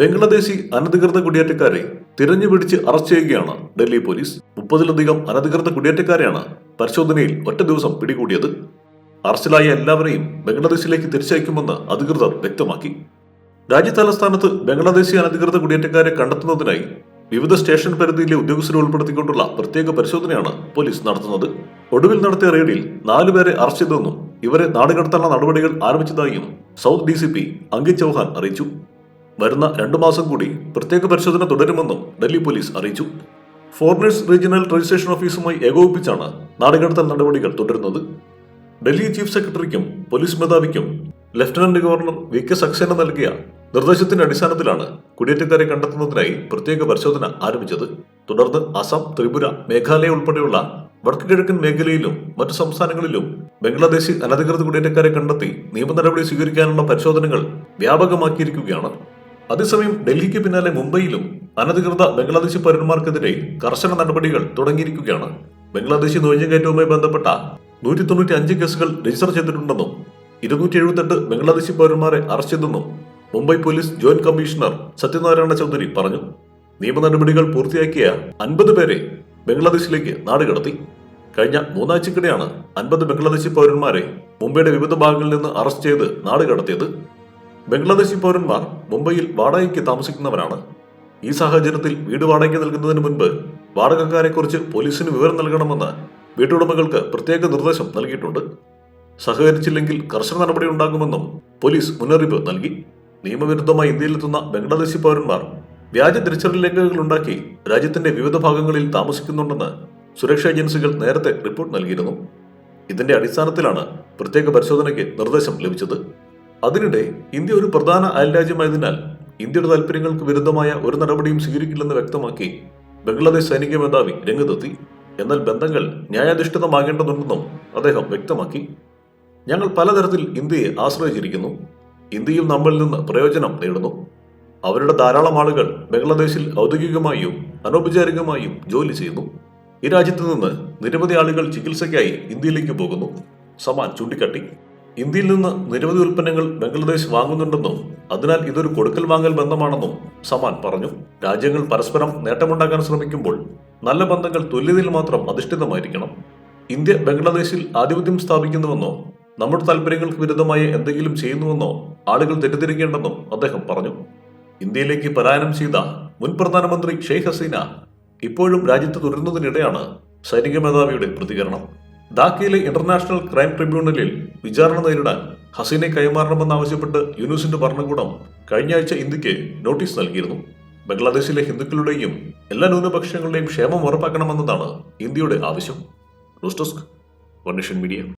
ബംഗ്ലാദേശി അനധികൃത കുടിയേറ്റക്കാരെ തിരഞ്ഞുപിടിച്ച് അറസ്റ്റ് ചെയ്യുകയാണ് ഡൽഹി പോലീസ്. മുപ്പതിലധികം അനധികൃത കുടിയേറ്റക്കാരെയാണ് പരിശോധനയിൽ ഒറ്റ ദിവസം പിടികൂടിയത്. അറസ്റ്റിലായ എല്ലാവരെയും ബംഗ്ലാദേശിലേക്ക് തിരിച്ചയക്കുമെന്ന് അധികൃതർ വ്യക്തമാക്കി. രാജ്യതലസ്ഥാനത്ത് ബംഗ്ലാദേശി അനധികൃത കുടിയേറ്റക്കാരെ കണ്ടെത്തുന്നതിനായി വിവിധ സ്റ്റേഷൻ പരിധിയിലെ ഉദ്യോഗസ്ഥരെ ഉൾപ്പെടുത്തിക്കൊണ്ടുള്ള പ്രത്യേക പരിശോധനയാണ് പോലീസ് നടത്തുന്നത്. ഒടുവിൽ നടത്തിയ റെയ്ഡിൽ നാലുപേരെ അറസ്റ്റ് ചെയ്തെന്നും ഇവരെ നാടുകടത്താനുള്ള നടപടികൾ ആരംഭിച്ചതായും south D C P Ankit Chauhan അറിയിച്ചു. വരുന്ന രണ്ടു മാസം കൂടി പ്രത്യേക പരിശോധന തുടരുമെന്നും ഡൽഹി പോലീസ് അറിയിച്ചു. ഫോറിനേഴ്സ് റീജിയണൽ രജിസ്ട്രേഷൻ ഓഫീസുമായി ഏകോപിപ്പിച്ചാണ് നാടുകടത്തൽ നടപടികൾ തുടരുന്നത്. ഡൽഹി ചീഫ് സെക്രട്ടറിക്കും police മേധാവിക്കും lieutenant governor V. K. Saxena നൽകിയ നിർദ്ദേശത്തിന്റെ അടിസ്ഥാനത്തിലാണ് കുടിയേറ്റക്കാരെ കണ്ടെത്തുന്നതിനായി പ്രത്യേക പരിശോധന ആരംഭിച്ചത്. തുടർന്ന് അസം ത്രിപുര മേഘാലയ ഉൾപ്പെടെയുള്ള വടക്ക് കിഴക്കൻ മേഖലയിലും മറ്റു സംസ്ഥാനങ്ങളിലും ബംഗ്ലാദേശി അനധികൃത കുടിയേറ്റക്കാരെ കണ്ടെത്തി നിയമ നടപടി സ്വീകരിക്കാനുള്ള പരിശോധനകൾ വ്യാപകമാക്കിയിരിക്കുകയാണ്. അതേസമയം ഡൽഹിക്ക് പിന്നാലെ മുംബൈയിലും അനധികൃത ബംഗ്ലാദേശി പൗരന്മാർക്കെതിരെ കർശന നടപടികൾ തുടങ്ങിയിരിക്കുകയാണ്. ബംഗ്ലാദേശി നുഴഞ്ഞുകയറ്റവുമായി ബന്ധപ്പെട്ട നൂറ്റി തൊണ്ണൂറ്റി അഞ്ച് കേസുകൾ രജിസ്റ്റർ ചെയ്തിട്ടുണ്ടെന്നും ഇരുന്നൂറ്റി എഴുപത്തെട്ട് ബംഗ്ലാദേശി പൗരന്മാരെ അറസ്റ്റ് ചെയ്തെന്നും Mumbai police joint commissioner Satyanarayana Chaudhary പറഞ്ഞു. നിയമ നടപടികൾ പൂർത്തിയാക്കിയ അൻപത് പേരെ ബംഗ്ലാദേശിലേക്ക് നാടുകടത്തി കഴിഞ്ഞ മൂന്നാഴ്ചക്കിടെയാണ് അൻപത് ബംഗ്ലാദേശി പൗരന്മാരെ മുംബൈയുടെ വിവിധ ഭാഗങ്ങളിൽ നിന്ന് അറസ്റ്റ് ചെയ്ത് നാടുകടത്തിയത് ബംഗ്ലാദേശി പൗരന്മാർ മുംബൈയിൽ വാടകയ്ക്ക് താമസിക്കുന്നവരാണ്. ഈ സാഹചര്യത്തിൽ വീട് വാടകയ്ക്ക് നൽകുന്നതിന് മുൻപ് വാടകക്കാരെക്കുറിച്ച് പോലീസിന് വിവരം നൽകണമെന്ന് വീട്ടുടമകൾക്ക് പ്രത്യേക നിർദ്ദേശം നൽകിയിട്ടുണ്ട്. സഹകരിച്ചില്ലെങ്കിൽ കർശന നടപടി ഉണ്ടാകുമെന്നും പോലീസ് മുന്നറിയിപ്പ് നൽകി. നിയമവിരുദ്ധമായി ഇന്ത്യയിലെത്തുന്ന ബംഗ്ലാദേശി പൗരന്മാർ വ്യാജ തിരിച്ചറിയൽ രേഖകൾ ഉണ്ടാക്കി രാജ്യത്തിന്റെ വിവിധ ഭാഗങ്ങളിൽ താമസിക്കുന്നുണ്ടെന്ന് സുരക്ഷാ ഏജൻസികൾ നേരത്തെ റിപ്പോർട്ട് നൽകിയിരുന്നു. ഇതിന്റെ അടിസ്ഥാനത്തിലാണ് പ്രത്യേക പരിശോധനയ്ക്ക് നിർദ്ദേശം ലഭിച്ചത്. അതിനിടെ ഇന്ത്യ ഒരു പ്രധാന അയൽരാജ്യമായതിനാൽ ഇന്ത്യയുടെ താൽപര്യങ്ങൾക്ക് വിരുദ്ധമായ ഒരു നടപടിയും സ്വീകരിക്കില്ലെന്ന് വ്യക്തമാക്കി ബംഗ്ലാദേശ് സൈനിക മേധാവി രംഗത്തെത്തി. എന്നാൽ ബന്ധങ്ങൾ ന്യായാധിഷ്ഠിതമാകേണ്ടതുണ്ടെന്നും അദ്ദേഹം വ്യക്തമാക്കി. ഞങ്ങൾ പലതരത്തിൽ ഇന്ത്യയെ ആശ്രയിച്ചിരിക്കുന്നു. ഇന്ത്യയും നമ്മളിൽ നിന്ന് പ്രയോജനം നേടുന്നു. അവരുടെ ധാരാളം ആളുകൾ ബംഗ്ലാദേശിൽ ഔദ്യോഗികമായും അനൗപചാരികമായും ജോലി ചെയ്യുന്നു. ഈ രാജ്യത്തു നിന്ന് നിരവധി ആളുകൾ ചികിത്സയ്ക്കായി ഇന്ത്യയിലേക്ക് പോകുന്നു. സമാൻ ചൂണ്ടിക്കാട്ടി. ഇന്ത്യയിൽ നിന്ന് നിരവധി ഉൽപ്പന്നങ്ങൾ ബംഗ്ലാദേശ് വാങ്ങുന്നുണ്ടെന്നും അതിനാൽ ഇതൊരു കൊടുക്കൽ വാങ്ങൽ ബന്ധമാണെന്നും സമാൻ പറഞ്ഞു. രാജ്യങ്ങൾ പരസ്പരം നേട്ടമുണ്ടാക്കാൻ ശ്രമിക്കുമ്പോൾ നല്ല ബന്ധങ്ങൾ തുല്യതയിൽ മാത്രം അധിഷ്ഠിതമായിരിക്കണം. ഇന്ത്യ ബംഗ്ലാദേശിൽ ആധിപത്യം സ്ഥാപിക്കുന്നുവെന്നോ നമ്മുടെ താല്പര്യങ്ങൾക്ക് വിരുദ്ധമായി എന്തെങ്കിലും ചെയ്യുന്നുവെന്നോ ആളുകൾ തെറ്റിദ്ധരിക്കേണ്ടെന്നും അദ്ദേഹം പറഞ്ഞു. ഇന്ത്യയിലേക്ക് പലായനം ചെയ്ത മുൻ പ്രധാനമന്ത്രി ഷെയ്ഖ് ഹസീന ഇപ്പോഴും രാജ്യത്ത് തുടരുന്നതിനിടെയാണ് സൈനിക മേധാവിയുടെ പ്രതികരണം. ധാക്കയിലെ ഇന്റർനാഷണൽ ക്രൈം ട്രിബ്യൂണലിൽ വിചാരണ നേരിടാൻ ഹസീനെ കൈമാറണമെന്നാവശ്യപ്പെട്ട് യൂനുസിന്റെ ഭരണകൂടം കഴിഞ്ഞ ആഴ്ച ഇന്ത്യയ്ക്ക് നോട്ടീസ് നൽകിയിരുന്നു. ബംഗ്ലാദേശിലെ ഹിന്ദുക്കളുടെയും എല്ലാ ന്യൂനപക്ഷങ്ങളുടെയും ക്ഷേമം ഉറപ്പാക്കണമെന്നതാണ് ഇന്ത്യയുടെ ആവശ്യം. മീഡിയ.